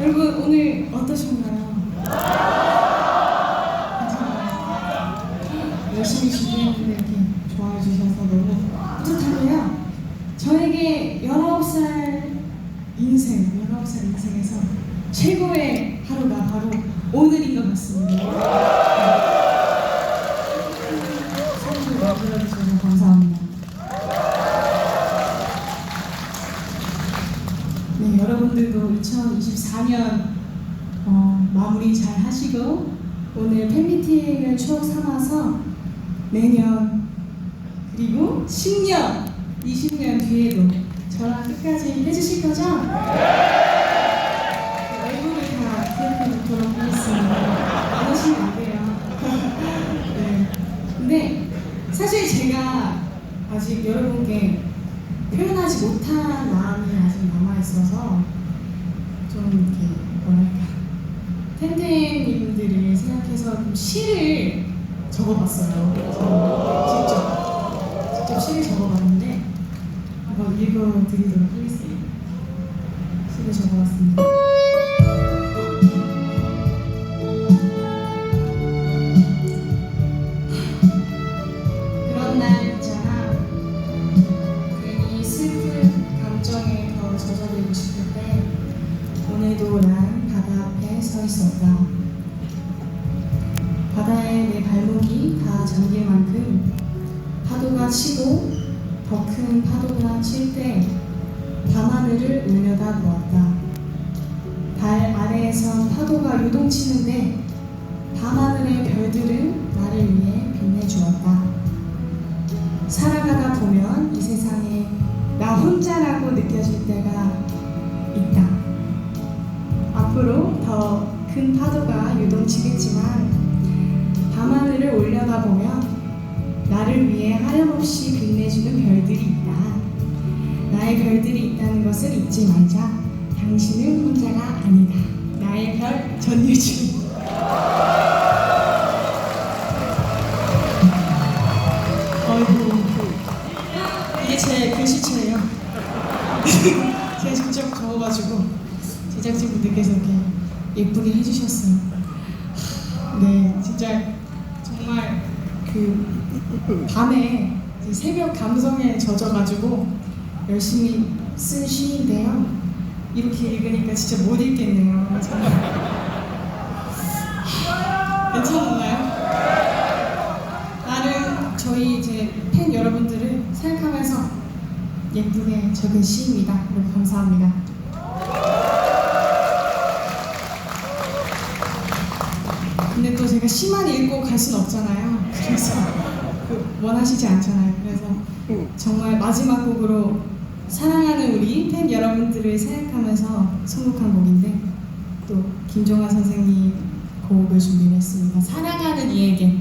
여러분 오늘 어떠셨나요? 열심히 준비했는데 이렇게 좋아해 주셔서 너무 뿌듯하고요. 저에게 19살 인생, 19살 인생에서 최고의 하루가 바로 오늘인 것 같습니다. 여러분들도 2024년 어, 마무리 잘 하시고 오늘 팬미팅을 추억 삼아서 내년 그리고 10년, 20년 뒤에도 저랑 끝까지 해주실 거죠? 얼굴을 다 기억해 놓도록 하겠습니다. 안 하시면 안 돼요. 네. 근데 사실 제가 아직 여러분께 표현하지 못한 마음이 아직 남아 있어서 좀 이렇게 뭐랄까 팬데님들을 생각해서 좀 시를 적어봤어요. 저는 직접 직접 시를 적어봤는데 한번 읽어드리도록 하겠습니다. 시를 적어봤습니다. 서 있었다. 바다에 내 발목이 다 잠길 만큼 파도가 치고 더 큰 파도가 칠 때 밤하늘을 올려다 보았다. 발 아래에선 파도가 요동치는데 밤하늘의 별들은 나를 위해 빛내주었다. 살아가다 보면 이 세상에 나 혼자라고 느껴질 때가 있다. 앞으로 더 큰 파도가 유동치겠지만 밤하늘을 올려다보면 나를 위해 하염없이 빛내주는 별들이 있다. 나의 별들이 있다는 것을 잊지 말자. 당신은 혼자가 아니다. 나의 별 전유진. 어이구. 이게 제 글씨체예요. 제가 직접 적어가지고 제작진 분들께서 이렇게 예쁘게 해주셨어요. 네, 진짜 정말 그 밤에 새벽 감성에 젖어가지고 열심히 쓴 시인데요. 이렇게 읽으니까 진짜 못 읽겠네요. 정말. 괜찮았나요? 나는 저희 이제 팬 여러분들을 생각하면서 예쁘게 적은 시입니다. 감사합니다. 근데 또 제가 시만 읽고 갈 순 없잖아요. 그래서 그 원하시지 않잖아요. 그래서 정말 마지막 곡으로 사랑하는 우리 팬 여러분들을 생각하면서 선곡한 곡인데 또 김종환 선생님 곡을 준비했습니다. 사랑하는 이에게